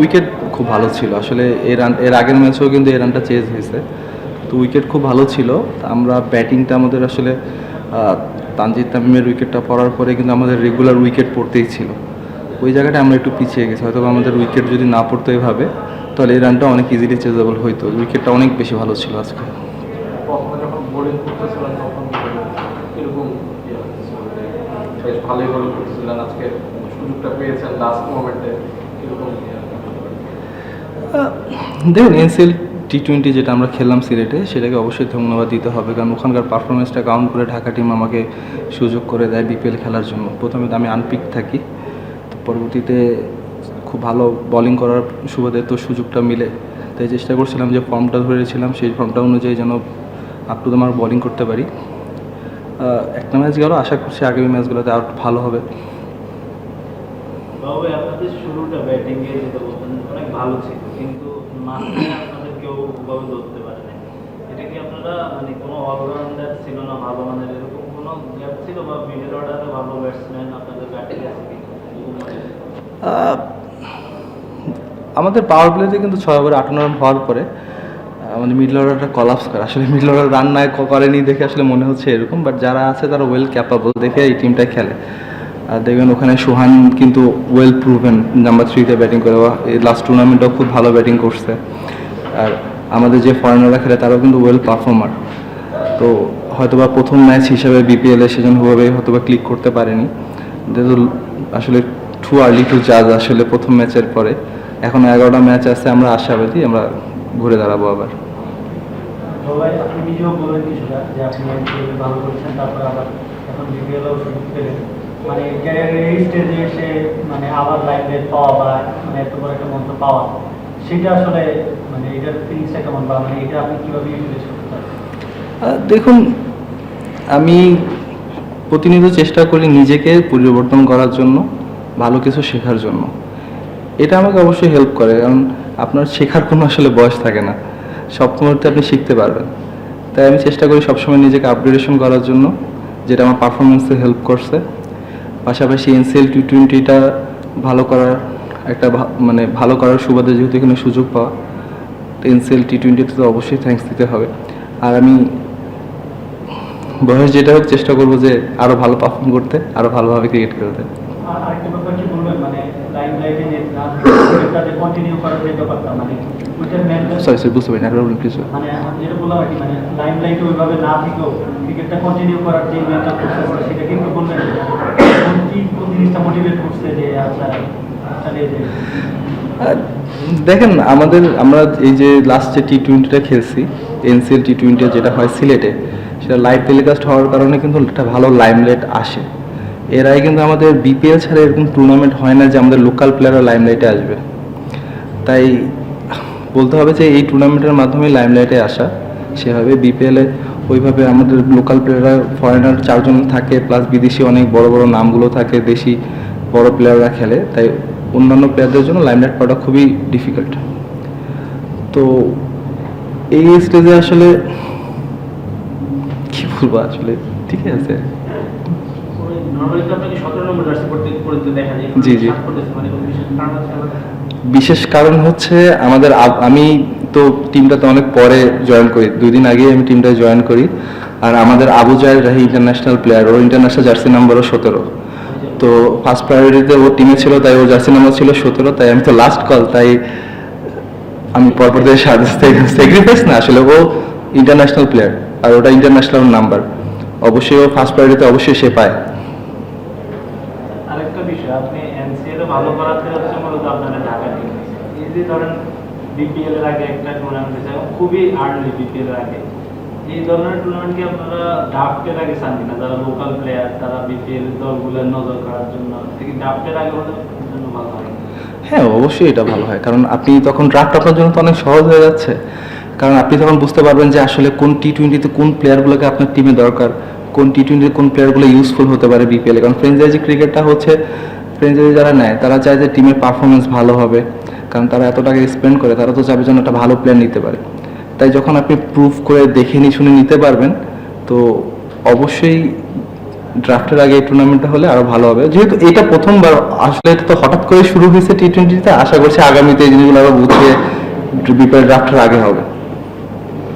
Wicket খুব ভালো ছিল। আসলে এর এর আগের ম্যাচেও কিন্তু এই রানটা চেঞ্জ হয়েছে। তো উইকেট খুব ভালো ছিল। আমরা ব্যাটিংটা আমাদের আসলে তানজিদ তামিমের উইকেটটা পড়ার পরে কিন্তু আমাদের রেগুলার উইকেট পড়তেই ছিল। ওই জায়গাটা আমরা একটু পিছিয়ে গেছি। হয়তো আমাদের উইকেট যদি না পড়তো এভাবে, তাহলে এই রানটা অনেক ইজিলি চেজেবল হইতো। উইকেটটা অনেক বেশি ভালো ছিল আজকে। ভালোই বোলিং করতেছিলেন আজকে। সুযোগটা পেয়েছেন লাস্ট মোমেন্টে দেখুন এনসিএল টি টোয়েন্টি যেটা আমরা খেললাম সিলেটে, সেটাকে অবশ্যই ধন্যবাদ দিতে হবে। কারণ ওখানকার পারফরমেন্সটা কাউন্ট করে ঢাকা টিম আমাকে সুযোগ করে দেয় বিপিএল খেলার জন্য। প্রথমে তো আমি আনপিক থাকি, তো পরবর্তীতে খুব ভালো বোলিং করার সুবাদে তো সুযোগটা মিলে। তাই চেষ্টা করছিলাম যে ফর্মটা ধরেছিলাম সেই ফর্মটা অনুযায়ী যেন আপ টু আমার বোলিং করতে পারি। একটা ম্যাচ গেল, আশা করছি আগামী ম্যাচগুলোতে আর ভালো হবে। তবে আপনাদের শুরুটা ব্যাটিং এ যেটা বলতেন অনেক ভালো ছিল, কিন্তু মাঝখানে আপনাদের কেউ ওভাবে ধরতে পারে এটা কি আপনারা মানে কোনো অলরাউন্ডার ছিল না, ভালো মানের, এরকম কোনো গ্যাপ ছিল বা মিডল অর্ডারে ভালো ব্যাটসম্যান আপনাদের ব্যাটিং আছে আমাদের পাওয়ার প্লেতে কিন্তু ছয় ওভারে আটান্ন রান হওয়ার পরে আমাদের মিডল অর্ডারটা কলাপস করে। আসলে মিডল অর্ডার রান না করেনি দেখে আসলে মনে হচ্ছে এরকম বাট যারা আছে তারা ওয়েল ক্যাপাবল দেখে এই টিমটা খেলে। আর দেখবেন ওখানে সোহান কিন্তু ওয়েল প্রুভেন নাম্বার থ্রিতে ব্যাটিং করে এই লাস্ট টুর্নামেন্টেও খুব ভালো ব্যাটিং করছে। আর আমাদের যে ফরেনাররা খেলে তারাও কিন্তু ওয়েল পারফর্মার তো হয়তোবা প্রথম ম্যাচ হিসাবে বিপিএলে সেজন্য ওভাবে হয়তোবা ক্লিক করতে পারেনি। আসলে টু আর্লি টু জাজ আসলে প্রথম ম্যাচের পরে। এখন এগারোটা ম্যাচ আছে, আমরা আশাবাদী আমরা ঘুরে দাঁড়াবো আবার। আপনি নিজেও বলেন কিছুটা যে আপনি ভালো করেছেন, তারপর আবার এখন সুযোগ পেলেন। মানে ক্যারিয়ারের এই স্টেজে এসে মানে আবার পাওয়া বা মানে এত বড় একটা মন্ত্র পাওয়া, সেটা আসলে মানে এটার ফিলিংসটা কেমন বা মানে এটা আপনি কীভাবে দেখুন, আমি প্রতিনিয়ত চেষ্টা করি নিজেকে পরিবর্তন করার জন্য, ভালো কিছু শেখার জন্য। এটা আমাকে অবশ্যই হেল্প করে, কারণ আপনার শেখার কোনো আসলে বয়স থাকে না। সব মুহূর্তে আপনি শিখতে পারবেন। তাই আমি চেষ্টা করি সবসময় নিজেকে আপগ্রেডেশন করার জন্য, যেটা আমার পারফরমেন্সে হেল্প করছে। পাশাপাশি এনসিএল টি টোয়েন্টিটা ভালো করার একটা মানে ভালো করার সুবাদে যেহেতু এখানে সুযোগ পাওয়া তো এনসিএল টি টোয়েন্টিতে তো অবশ্যই থ্যাঙ্কস দিতে হবে। আর আমি বয়স যেটা হোক চেষ্টা করব যে আরও ভালো পারফর্ম করতে আরও ভালোভাবে ক্রিকেট খেলতে। বলবেন মানে মানে সরি সরি বুঝতে পারি না মানে ওইভাবে না থেকেও ক্রিকেটটা কন্টিনিউ করার যে মেন্টাল সেটা কিন্তু বললেন দেখেন, আমাদের, আমরা এই যে লাস্ট যে টি টোয়েন্টিটা খেলছি এনসিএল টি টোয়েন্টি যেটা হয় সিলেটে, সেটা লাইভ টেলিকাস্ট হওয়ার কারণে কিন্তু একটা ভালো লাইমলাইট আসে। এর আগে কিন্তু আমাদের বিপিএল ছাড়া এরকম টুর্নামেন্ট হয় না যে আমাদের লোকাল প্লেয়াররা লাইমলাইটে আসবে। তাই বলতে হবে যে এই টুর্নামেন্টের মাধ্যমে লাইমলাইটে আসা, সেভাবে বিপিএলে ওইভাবে আমাদের লোকাল প্লেয়াররা ফরেনার চারজন থাকে প্লাস বিদেশি অনেক বড় বড় নামগুলো থাকে দেশি বড় প্লেয়াররা খেলে। তাই অন্যান্য প্লেয়ারদের জন্য লাইমলাইট পাওয়াটা খুবই ডিফিকাল্ট তো এই স্টেজে আসলে কি বলব আসলে? ঠিক আছে। জি, জি। বিশেষ কারণ হচ্ছে আমাদের আমি তো টিমটাতে অনেক পরে জয়েন করি। দুই দিন আগেই আমি টিমটায় জয়েন করি। আর আমাদের আবু জাহের রাহি ইন্টারন্যাশনাল প্লেয়ার ওর ইন্টারন্যাশনাল জার্সি নাম্বারও সতেরো। তো ফার্স্ট প্রায়োরিটিতে ও টিমে ছিল, তাই ওর জার্সি নাম্বার ছিল সতেরো। তাই আমি তো লাস্ট কল তাই আমি পরপর দিয়ে স্যাক্রিফাইস না, আসলে ও ইন্টারন্যাশনাল প্লেয়ার আর ওটা ইন্টারন্যাশনাল নাম্বার অবশ্যই ও ফার্স্ট প্রায়োরিটিতে অবশ্যই সে পায়। আরেকটা বিষয়, আপনি এনসিএল ভালো করাতে হচ্ছে মূলত আপনারা ঢাকা এই যে ধরেন বিপিএল এর আগে একটা টুর্নামেন্ট হয়েছে, এবং খুবই আর্লি বিপিএল এর আগে। এই ধরনের টুর্নামেন্ট কি আপনারা ড্রাফটের আগে চান কিনা? যারা লোকাল প্লেয়ার তারা বিপিএল দলগুলোর নজর করার জন্য। থেকে ড্রাফটের আগে হলে জন্য ভালো হয়? হ্যাঁ অবশ্যই এটা ভালো হয়। কারণ আপনি তখন ড্রাফট আপনার জন্য তো অনেক সহজ হয়ে যাচ্ছে। কারণ আপনি তখন বুঝতে পারবেন যে আসলে কোন টি টোয়েন্টিতে কোন প্লেয়ারগুলোকে আপনার টিমে দরকার, কোন টি টোয়েন্টিতে কোন প্লেয়ারগুলো ইউজফুল হতে পারে বিপিএলে কারণ ফ্রেঞ্চাইজি ক্রিকেটটা হচ্ছে ফ্রেঞ্চাইজি যারা নেয়, তারা চায় যে টিমের পারফরমেন্স ভালো হবে। কারণ তারা এত টাকা স্পেন্ড করে, তারা তো চাপের জন্য একটা ভালো প্ল্যান নিতে পারে। তাই যখন আপনি প্রুফ করে দেখে নি শুনে নিতে পারবেন, তো অবশ্যই ড্রাফটের আগে এই টুর্নামেন্টটা হলে আরও ভালো হবে। যেহেতু এটা প্রথমবার, আসলে এটা তো হঠাৎ করে শুরু হয়েছে টি টোয়েন্টিতে আশা করছি আগামীতে এই জিনিসগুলো আরও বুঝিয়ে বিপিএল ড্রাফটের আগে হবে।